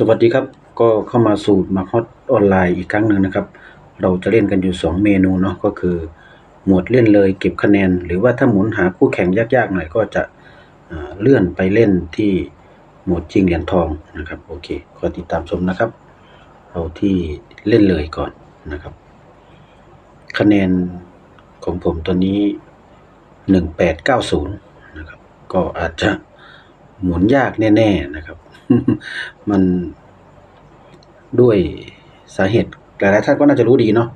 สวัสดีครับ ก็เข้ามาสู่มาฮอตออนไลน์อีกครั้งหนึ่งนะครับ เราจะเล่นกันอยู่ 2 เมนูเนาะก็คือ หมวดเล่นเลยเก็บคะแนน หรือว่าถ้าหมุนหาคู่แข่งยากๆหน่อยก็จะเลื่อนไปเล่นที่หมวดชิงเหรียญทองนะครับโอเคขอติดตามชมนะครับเอาที่เล่นเลยก่อนนะครับ คะแนนของผมตอนนี้ 1890นะครับก็อาจจะหมุนยากแน่ ๆนะครับ มันด้วยสาเหตุหลายๆท่านก็น่าจะรู้ดีเนาะ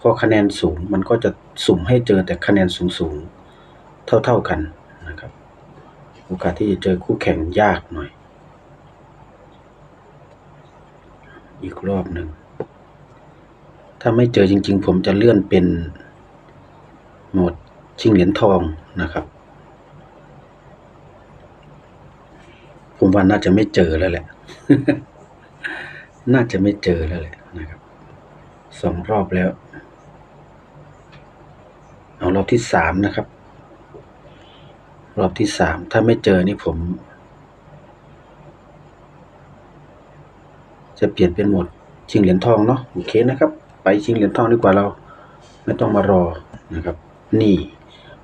พอคะแนนสูงมันก็จะสุ่มให้เจอแต่คะแนนสูงๆ เท่าๆกันนะครับ โอกาสที่จะเจอคู่แข่งยากหน่อย อีกรอบหนึ่ง ถ้าไม่เจอจริงๆ ผมจะเลื่อนเป็นโหมดชิงเหรียญทองนะครับ ผมว่าน่าจะไม่เจอแล้วแหละ น่าจะไม่เจอแล้วแหละนะครับสองรอบแล้ว เอารอบที่สามนะครับ รอบที่สามถ้าไม่เจอนี่ผม จะเปลี่ยนเป็นหมดชิงเหรียญทองเนาะโอเคนะครับ ไปชิงเหรียญทองดีกว่าเรา ไม่ต้องมารอนะครับ นี่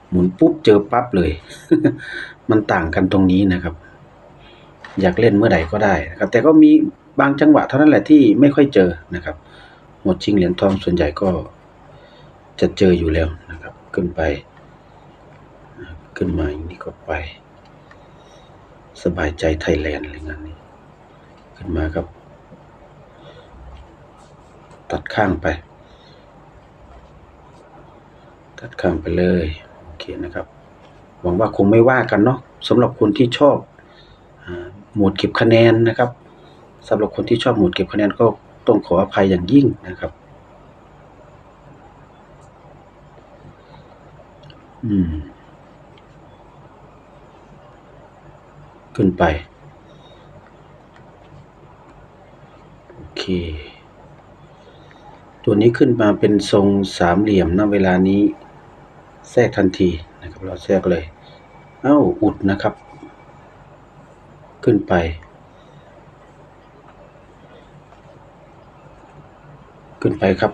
หมุนปุ๊บเจอปั๊บเลย มันต่างกันตรงนี้นะครับ อยากเล่นเมื่อใดก็ได้นะครับ แต่ก็มีบางจังหวะเท่านั้นแหละที่ไม่ค่อยเจอนะครับหมดชิงเหรียญทองส่วนใหญ่ก็จะเจออยู่แล้วนะครับ ขึ้นไป ขึ้นมาอย่างนี้ก็ไป สบายใจไทยแลนด์อะไรงานนี้ขึ้นมาครับ ตัดข้างไป ตัดข้างไปเลย โอเคนะครับ หวังว่าคงไม่ว่ากันเนาะสำหรับคนที่ชอบ หมดเก็บคะแนนนะครับสำหรับคนที่ชอบหมดเก็บคะแนนก็ต้องขออภัยอย่างยิ่งนะครับ อืม ขึ้นไป โอเค ตัวนี้ขึ้นมาเป็นทรงสามเหลี่ยมนะเวลานี้ แทรกทันทีนะครับ เราแทรกเลย เอ้า อุดนะครับ ขึ้นไปขึ้นไปครับ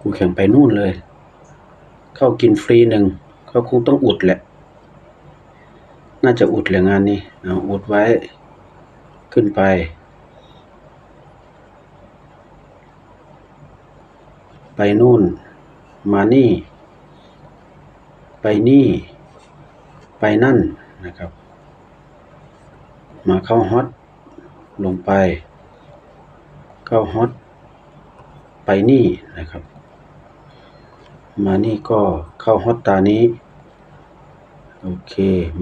กูแข่งไปนู่นเลย เข้ากินฟรีหนึ่งเขาคงต้องอุดแหละ น่าจะอุดแหละงานนี้เอาอุดไว้ ขึ้นไป ไปนู่น มานี่ ไปนี่ ไปนั่นนะครับ มาเข้าฮอตลงไป เข้าฮอตไปนี่นะครับ มานี่ก็เข้าฮอตตานี้ โอเค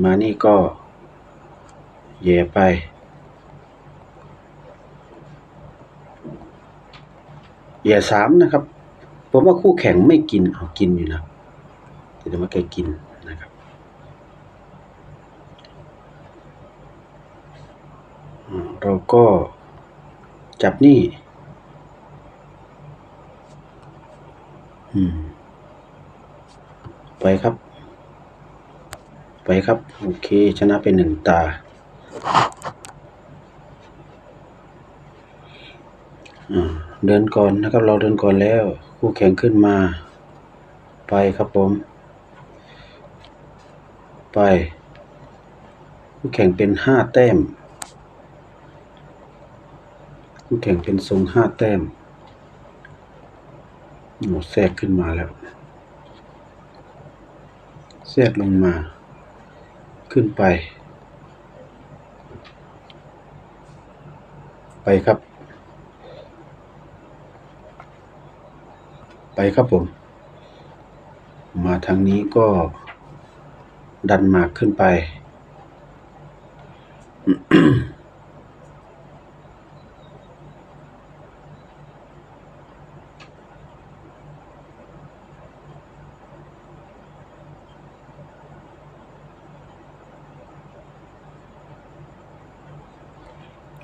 มานี่ก็แย่ไป แย่สามนะครับผมว่าคู่แข่งไม่กินเอากินอยู่นะแต่ว่าแกกินนะครับเราก็จับนี่ไปครับ ไปครับ โอเค ชนะไปหนึ่งตา อ่า เดินก่อนนะครับ เราเดินก่อนแล้ว คู่แข่งขึ้นมา ไปครับผม ไป คู่แข่งเป็นห้าแต้ม คู่แข่งเป็นทรงห้าแต้มโอ้แทรกขึ้นมาแล้วแทรกลงมา ขึ้นไป ไปครับ ไปครับผม มาทางนี้ก็ดันหมากขึ้นไป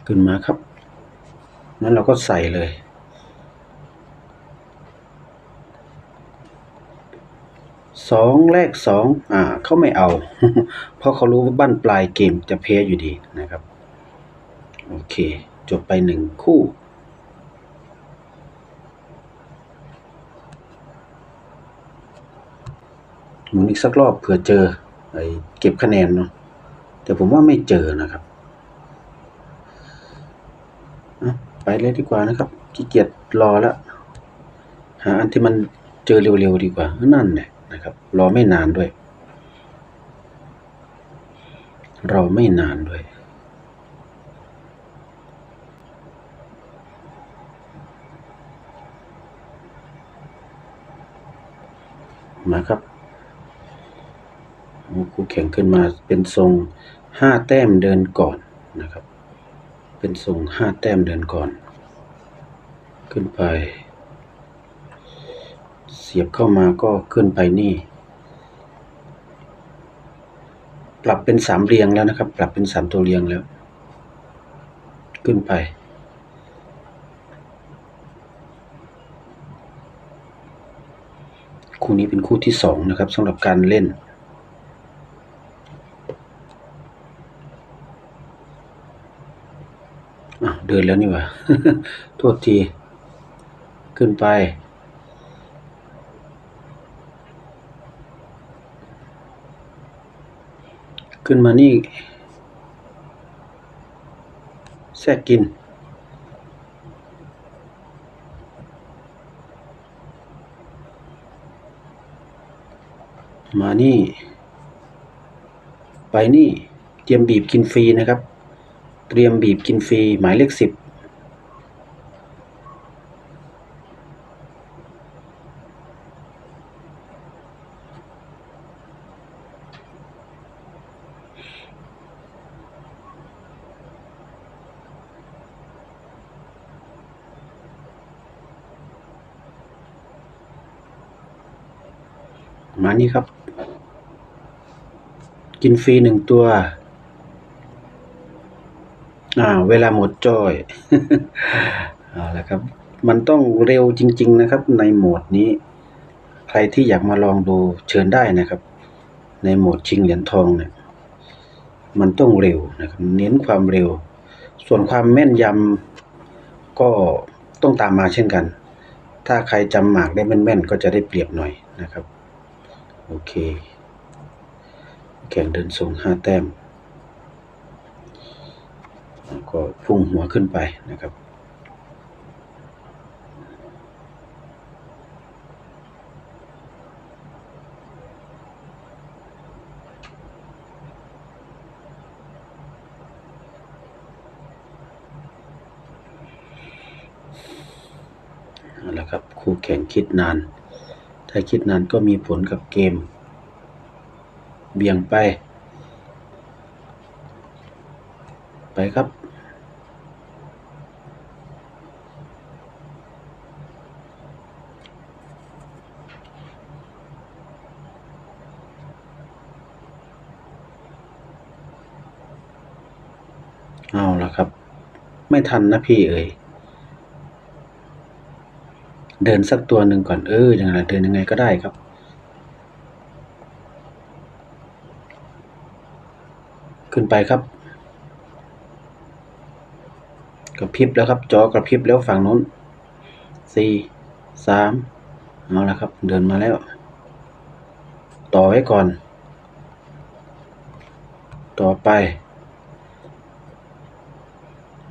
ขึ้นมาครับงั้นเราก็ใส่เลย สองแรกสองอ่าเขาไม่เอา เพราะเขารู้ว่าบ้านปลายเกมจะแพ้อยู่ดีนะครับ โอเค จบไปหนึ่งคู่หมุนอีกสักรอบเผื่อเจอไอ้เก็บคะแนนเนาะแต่ผมว่าไม่เจอนะครับไปเลยดีกว่านะครับขี้เกียจรอแล้วหาอันที่มันเจอเร็วๆดีกว่านั่นแหละ นะครับ รอไม่นานด้วย รอไม่นานด้วย มาครับคู่แข่งขึ้นมาเป็นทรงห้าแต้มเดินก่อนนะครับ เป็นทรงห้าแต้มเดินก่อน ขึ้นไป เสียบเข้ามาก็ขึ้นไปนี่ ปรับเป็นสามเรียงแล้วนะครับ ปรับเป็นสามตัวเรียงแล้ว ขึ้นไป คู่นี้เป็นคู่ที่สองนะครับสำหรับการเล่นเดินแล้วนี่ว่าโทษที ขึ้นไป ขึ้นมานี่ แทรกกิน มานี่ ไปนี่ เตรียมบีบกินฟรีนะครับ เตรียมบีบกินฟรีหมายเลขสิบ มานี่ครับ กินฟรีหนึ่งตัว อ่า เวลาหมดจอยเอาละครับ มันต้องเร็วจริง ๆ นะครับ ในโหมดนี้ ใครที่อยากมาลองดูเชิญได้นะครับ ในโหมดชิงเหรียญทองเนี่ย มันต้องเร็วนะครับ เน้นความเร็ว ส่วนความแม่นยำก็ต้องตามมาเช่นกัน ถ้าใครจำหมากได้แม่นๆก็จะได้เปรียบหน่อยนะครับ โอเค แข่งเดินทรงห้าแต้ม แล้วก็พุ่งหัวขึ้นไปนะครับเอาละครับคู่แข่งคิดนาน ถ้าคิดนานก็มีผลกับเกม เบี่ยงไป ไปครับ เอาละครับ ไม่ทันนะพี่เอ๋ย เดินสักตัวหนึ่งก่อนเอออย่างไรเดินยังไงก็ได้ครับ ขึ้นไปครับกระพริบแล้วครับ จอกระพริบแล้วฝั่งนู้นสี่สามเอาละครับ เดินมาแล้ว ต่อไว้ก่อน ต่อไป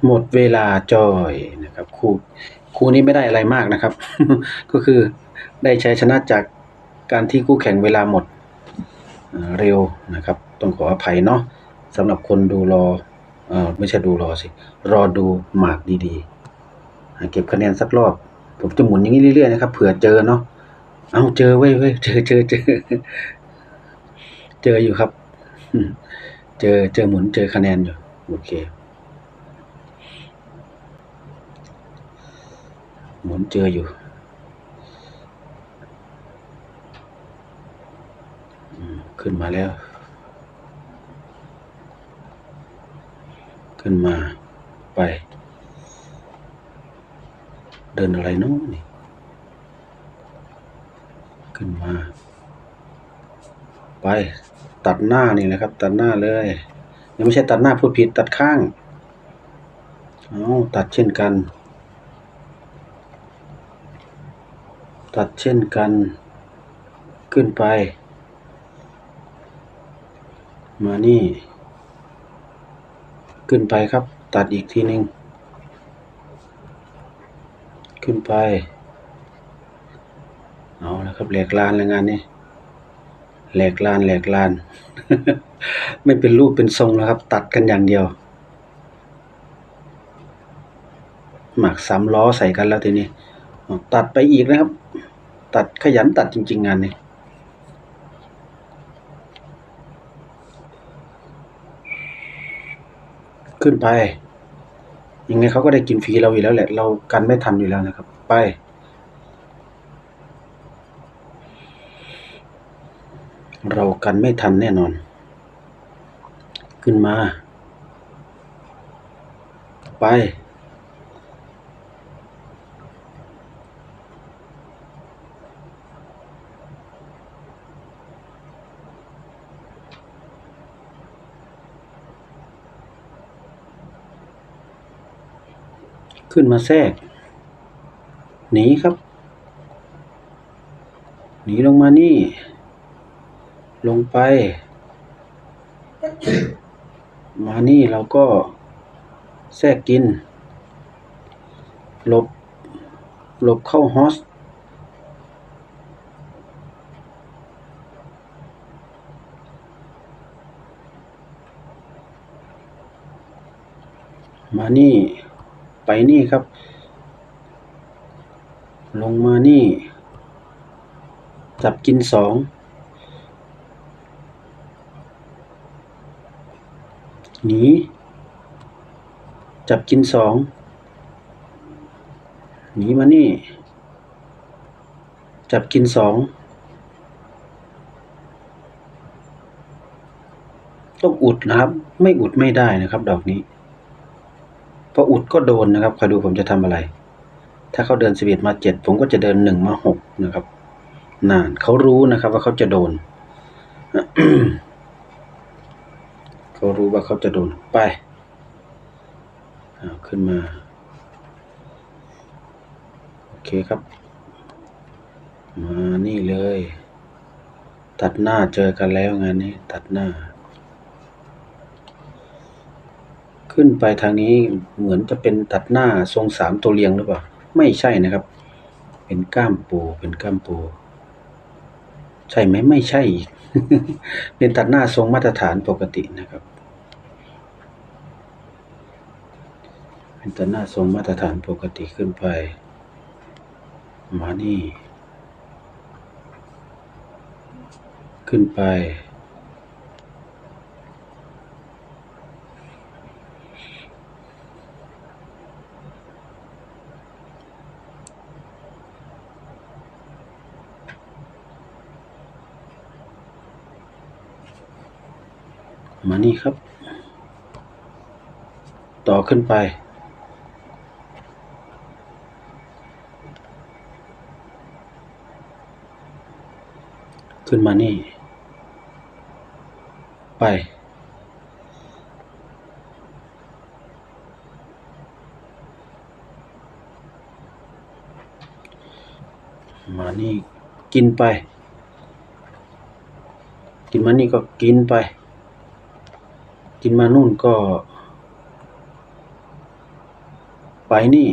หมดเวลาจอยนะครับคู่ คู่นี้ไม่ได้อะไรมากนะครับ ก็คือได้ใชัยชนะจากการที่คู่แข่งเวลาหมดเร็วนะครับ ต้องขออภัยเนาะสำหรับคนดูรอเออไม่ใช่ดูรอสิ รอดูหมากดีๆ เก็บคะแนนสักรอบ ผมจะหมุนอย่างนี้เรื่อยๆนะครับ เผื่อเจอเนาะเอาเจอเว้ยเว้ยเจอเจอเจอเจออยู่ครับ เจอเจอหมุนเจอคะแนนอยู่ โอเค หมุนเจออยู่ขึ้นมาแล้ว ขึ้นมาไป เดินอะไรเนาะนี่ ขึ้นมา ไป ตัดหน้านี่นะครับ ตัดหน้าเลยยังไม่ใช่ตัดหน้าพูดผิดตัดข้าง เอาตัดเช่นกัน ตัดเช่นกันขึ้นไป มานี่ ขึ้นไปครับ ตัดอีกทีหนึ่งขึ้นไป เอาละครับแหลกลานแล้วงานนี้แหลกลานแหลกลาน ไม่เป็นรูปเป็นทรงแล้วครับ ตัดกันอย่างเดียว หมักสามล้อใส่กันแล้วทีนี้ตัดไปอีกนะครับ ตัดขยันตัดจริง ๆ งานนี้ขึ้นไป ยังไงเขาก็ได้กินฟรีเราอยู่แล้วแหละ เรากันไม่ทันอยู่แล้วนะครับ ไป เรากันไม่ทันแน่นอน ขึ้นมา ไป ขึ้นมาแทรก หนีครับ หนีลงมานี่ ลงไป มานี่เราก็แทรกกิน หลบ หลบเข้าฮอสมานี่ ไปนี่ครับ ลงมานี่ จับกินสองหนีจับกินสองหนีมานี่ จับกินสองต้องอุดนะครับ ไม่อุดไม่ได้นะครับ ดอกนี้ พออุดก็โดนนะครับคอยดูผมจะทำอะไร ถ้าเขาเดินสิบเอ็ดมาเจ็ดผมก็จะเดินหนึ่งมาหกนะครับนานเขารู้นะครับว่าเขาจะโดนเขารู้ว่าเขาจะโดนไปเอาขึ้นมา โอเคครับ มานี่เลย ตัดหน้าเจอกันแล้วงานนี้ ตัดหน้า ขึ้นไปทางนี้เหมือนจะเป็นตัดหน้าทรงสามตัวเรียงหรือเปล่า ไม่ใช่นะครับ เป็นก้ามปู เป็นก้ามปู ใช่ไหมไม่ใช่อีก เป็นตัดหน้าทรงมาตรฐานปกตินะครับ เป็นตัดหน้าทรงมาตรฐานปกติขึ้นไป มานี่ ขึ้นไป มานี่ครับ ต่อขึ้นไป ขึ้นมานี่ ไป มานี่กินไป กินมานี่ก็กินไป กินมานู่นก็ ไปนี่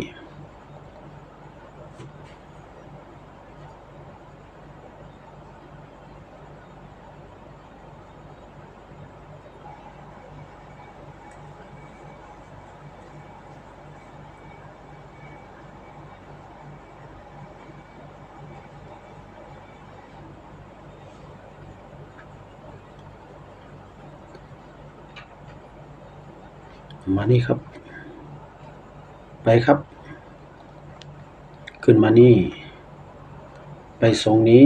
านี่ครับ ไปครับ ขึ้นมานี่ ไปทรงนี้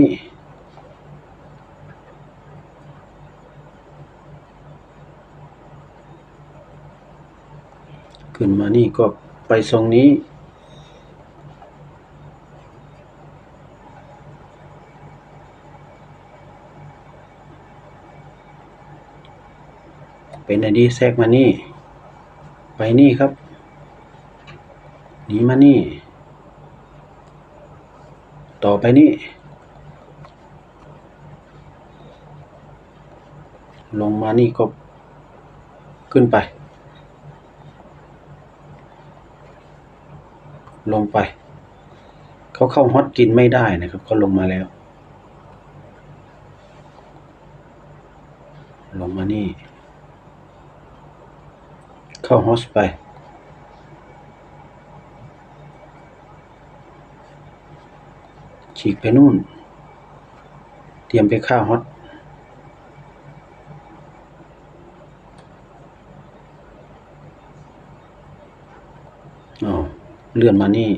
ขึ้นมานี่ก็ไปทรงนี้เป็นอดีแทรกมานี่ ไปนี่ครับ หนีมานี่ ต่อไปนี่ ลงมานี่ก็ขึ้นไป ลงไป เขาเข้าฮอตกินไม่ได้นะครับเขาลงมาแล้ว ลงมานี่ เข้าฮอสไปฉีกไปนู่น เตรียมไปฆ่าฮอตอ๋อเลื่อนมานี่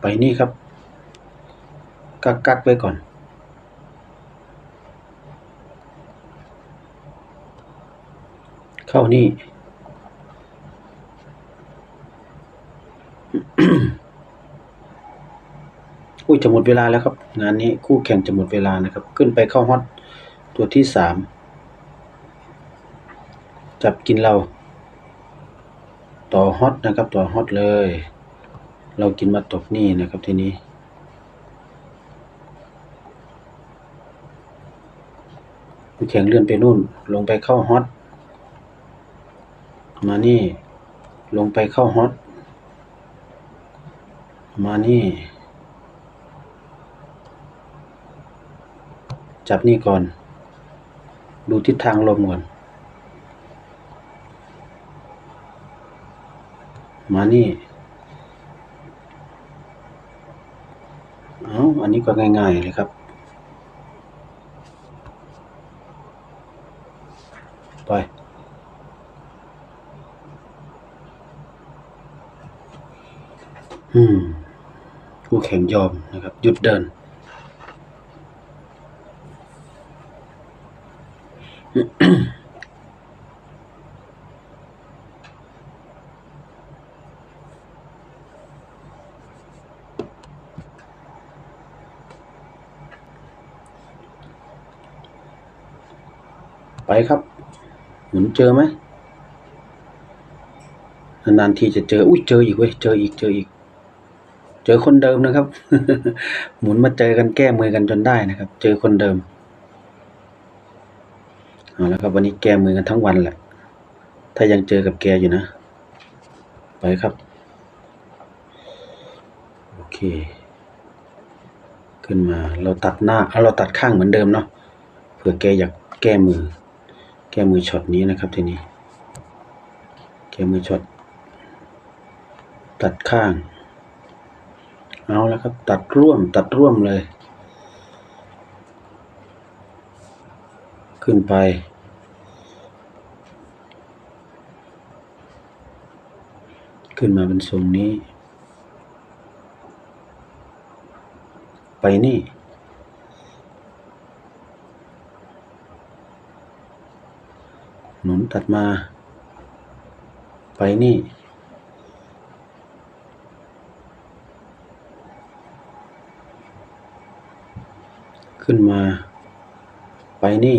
ไปนี่ครับ กักกักไว้ก่อน เข้านี่ อุ้ยจะหมดเวลาแล้วครับ งานนี้คู่แข่งจะหมดเวลานะครับ ขึ้นไปเข้าฮอตตัวที่สามจับกินเรา ต่อฮอตนะครับ ต่อฮอตเลย เรากินมาตกนี่นะครับทีนี้แข่งเลื่อนไปนู่น ลงไปเข้าฮอต มานี่ ลงไปเข้าฮอตมานี่ จับนี่ก่อน ดูทิศทางลมก่อน มานี่ เอาอันนี้ก็ง่าย ๆ เลยครับ ไป อืมคู่ แข่งยอมนะครับหยุดเดิน ไปครับหมุนเจอไหมนานๆทีจะเจอ อุ้ยเจออีกเว้ย เจออีก เจออีก เจอคนเดิมนะครับ หมุนมาเจอกันแก้มือกันจนได้นะครับ เจอคนเดิมเอาแล้วครับวันนี้แก้มือกันทั้งวันแหละ ถ้ายังเจอกับแกอยู่นะ ไปครับ โอเค ขึ้นมาเราตัดหน้าเอาเราตัดข้างเหมือนเดิมเนาะเผื่อแกอยากแก้มือ แก้มือช็อตนี้นะครับทีนี้ แก้มือช็อตตัดข้าง เอาแล้วครับ ตัดร่วมตัดร่วมเลย ขึ้นไป ขึ้นมาเป็นทรงนี้ ไปนี่หนุนตัดมา ไปนี่มา ไปนี่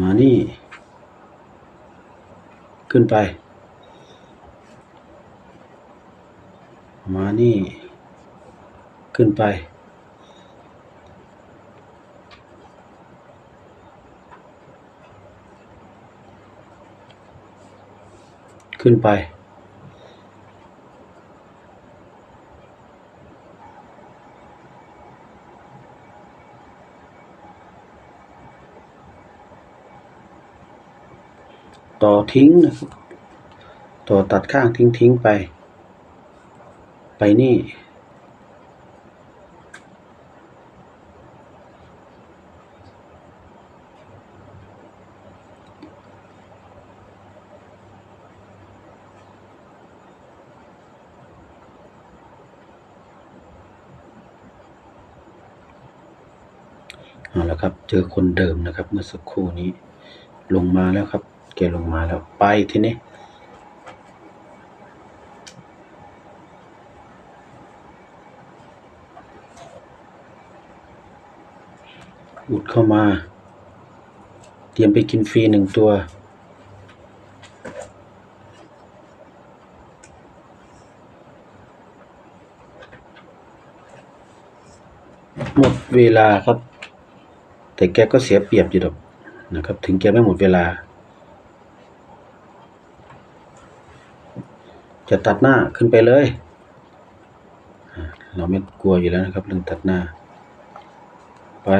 มานี่ ขึ้นไป มานี่ ขึ้นไป ขึ้นไป ต่อทิ้งนะครับ ต่อตัดข้างทิ้งทิ้งไป ไปนี่ เอาละครับ เจอคนเดิมนะครับ เมื่อสักครู่นี้ลงมาแล้วครับ แกลงมาแล้วไปทีนี้อุดเข้ามา เตรียมไปกินฟรีหนึ่งตัว หมดเวลาครับ แต่แกก็เสียเปรียบอยู่ดอกนะครับ ถึงแกไม่หมดเวลา ตัดหน้าขึ้นไปเลย เราไม่กลัวอยู่แล้วนะครับ เรื่องตัดหน้า ไป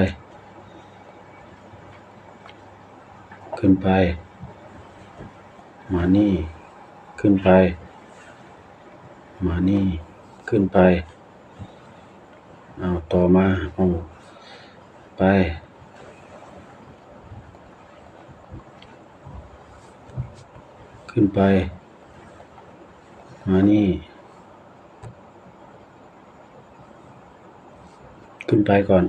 ขึ้นไป มานี่ ขึ้นไป มานี่ ขึ้นไป เอาต่อมาเอาไปขึ้นไป มานี่ ขึ้นไปก่อน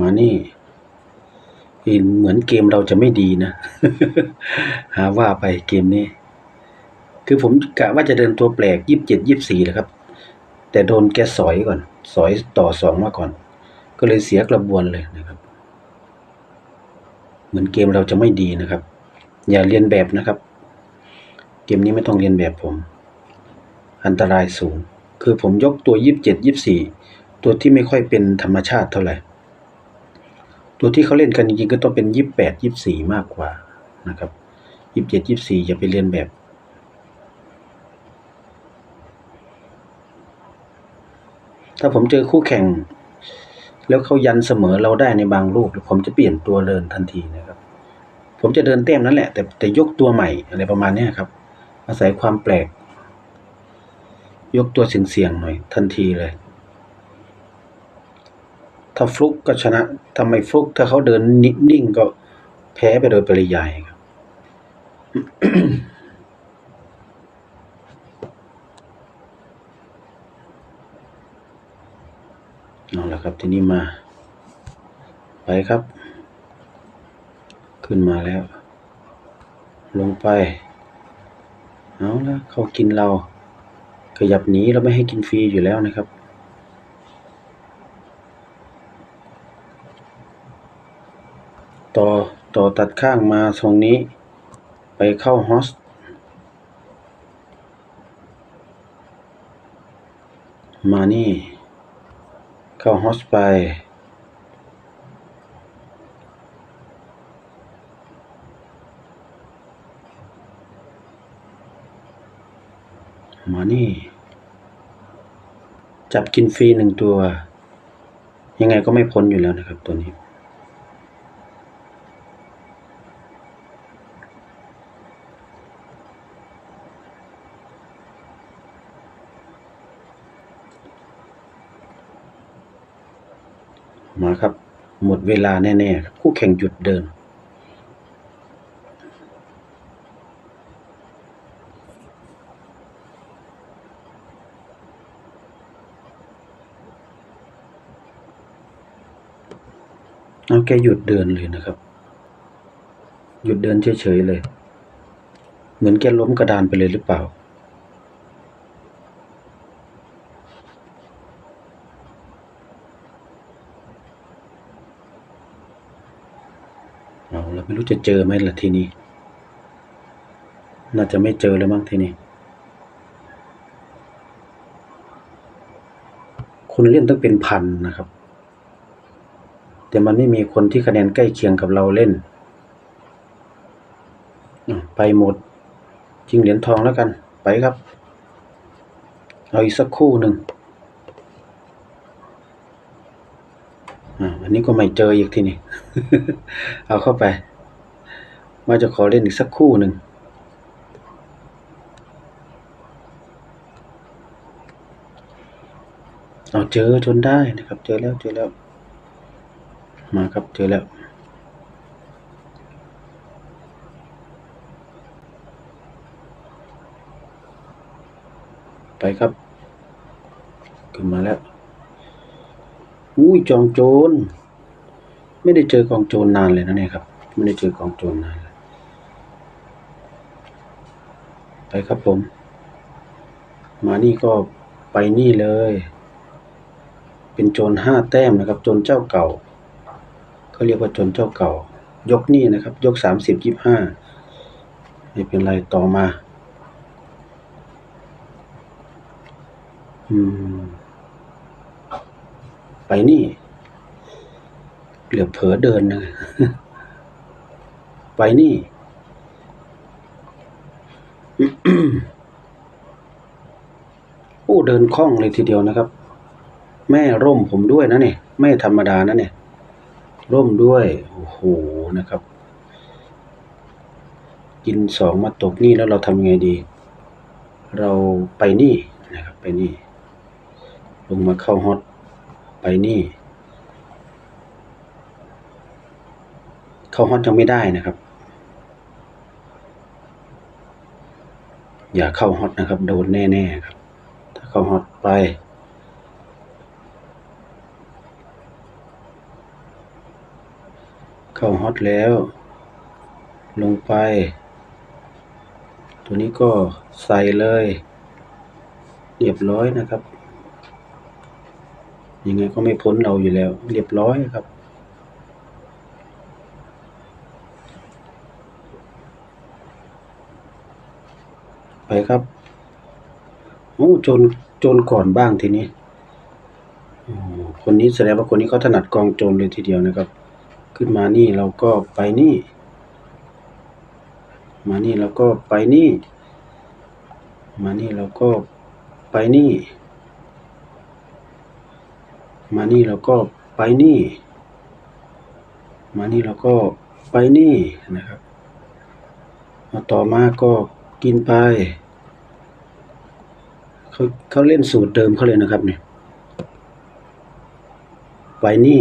มานี่อีเหมือนเกมเราจะไม่ดีนะ หาว่าไปเกมนี้ คือผมกะว่าจะเดินตัวแปลกยี่สิบเจ็ดยี่สิบสี่แหละครับ แต่โดนแกสอยก่อน สอยต่อสองมาก่อน ก็เลยเสียกระบวนเลยนะครับ เหมือนเกมเราจะไม่ดีนะครับ อย่าเรียนแบบนะครับ เกมนี้ไม่ต้องเรียนแบบผม อันตรายสูง คือผมยกตัวยี่สิบเจ็ดยี่สิบสี่ตัวที่ไม่ค่อยเป็นธรรมชาติเท่าไหร่ ตัวที่เขาเล่นกันจริงๆก็ต้องเป็นยี่สิบแปดยี่สิบสี่มากกว่านะครับยี่สิบเจ็ดยี่สิบสี่อย่าไปเรียนแบบถ้าผมเจอคู่แข่ง แล้วเขายันเสมอเราได้ในบางลูกผมจะเปลี่ยนตัวเดินทันทีนะครับ ผมจะเดินเต้มนั่นแหละ แต่แต่ยกตัวใหม่อะไรประมาณนี้ครับ อาศัยความแปลก ยกตัวเสี่ยงๆหน่อย ทันทีเลย ถ้าฟลุกก็ชนะถ้าไมฟลุกถ้าเขาเดินนิ่งก็แพ้ไปโดยปริยายครับ ครับ ทีนี้มา ไปครับ ขึ้นมาแล้ว ลงไป เอาละเขากินเรา ขยับหนีเราไม่ให้กินฟรีอยู่แล้วนะครับ ต่อต่อตัดข้างมาตรงนี้ ไปเข้าฮอสมานี่ เข้าฮอสไป มานี่ จับกินฟรีหนึ่งตัว ยังไงก็ไม่พ้นอยู่แล้วนะครับตัวนี้าครับ หมดเวลาแน่ๆครับคู่แข่งหยุดเดิน เอาแกหยุดเดินเลยนะครับ หยุดเดินเฉยๆเลย เหมือนแกล้มกระดานไปเลยหรือเปล่า เอาเรา ไม่รู้จะเจอไหมล่ะทีนี้ น่าจะไม่เจอแล้วมั้งทีนี้ คนเล่นต้องเป็นพันนะครับ แต่มันไม่มีคนที่คะแนนใกล้เคียงกับเราเล่น ไปหมดจิงเหรียญทองแล้วกัน ไปครับ เอาอีกสักคู่หนึ่งอันนี้ก็ไม่เจออีกทีนี่ เอาเข้าไป ว่าจะขอเล่นอีกสักคู่หนึ่งเอาเจอจนได้นะครับ เจอแล้วเจอแล้ว มาครับเจอแล้ว ไปครับขึ้นมาแล้ว อุ้ยจองโจร ไม่ได้เจอกองโจรนานเลยนะเนี่ยครับ ไม่ได้เจอกองโจรนานเลย ไปครับผม มานี่ก็ไปนี่เลย เป็นโจรห้าแต้มนะครับ โจรเจ้าเก่าเขาเรียกว่าโจรเจ้าเก่า ยกนี่นะครับ ยกสามสิบยี่ห้าไม่เป็นไรต่อมา อืม ไปนี่ เหลือเผลอเดินนะ ไปนี่ โอ้เดินคล่องเลยทีเดียวนะครับ แม่ร่มผมด้วยนะเนี่ยไม่ธรรมดานะเนี่ย ร่มด้วย โอ้โหนะครับ กินสองมาตกนี่แล้วเราทำไงดี เราไปนี่นะครับ ไปนี่ ลงมาเข้าฮอตไปนี่ เข้าฮอตยังไม่ได้นะครับ อย่าเข้าฮอตนะครับ โดนแน่ๆครับ ถ้าเข้าฮอตไปเข้าฮอตแล้ว ลงไป ตัวนี้ก็ใส่เลย เรียบร้อยนะครับ ยังไงก็ไม่พ้นเราอยู่แล้ว เรียบร้อยครับ ไปครับโอ้โจรโจรก่อนบ้างทีนี้คนนี้แสดงว่าคนนี้เขาถนัดกองโจรเลยทีเดียวนะครับ ขึ้นมานี่เราก็ไปนี่ มานี่เราก็ไปนี่ มานี่เราก็ไปนี่ มานี่เราก็ไปนี่ มานี่เราก็ไปนี่นะครับมาต่อมาก็ กินไปเขาเขาเล่นสูตรเดิมเขาเลยนะครับเนี่ยไปนี่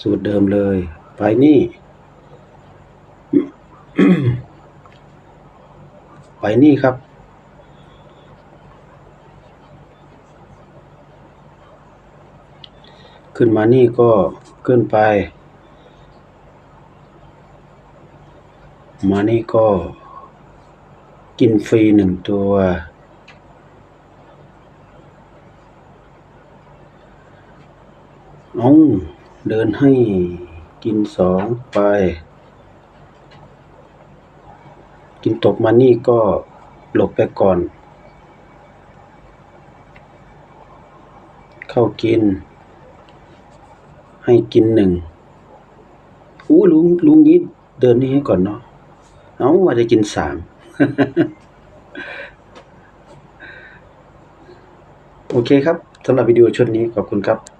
สูตรเดิมเลย ไปนี่ ไปนี่ครับ ขึ้นมานี่ก็ขึ้นไป มานี่ก็กินฟรีหนึ่งตัว เอาเดินให้กินสองไป กินตกมานี่ก็หลบไปก่อน เข้ากิน ให้กินหนึ่งอู้ลุงลุงนี้เดินนี่ให้ก่อนเนาะ เอาว่าจะกินสามโอเคครับสำหรับวิดีโอชุดนี้ขอบคุณครับ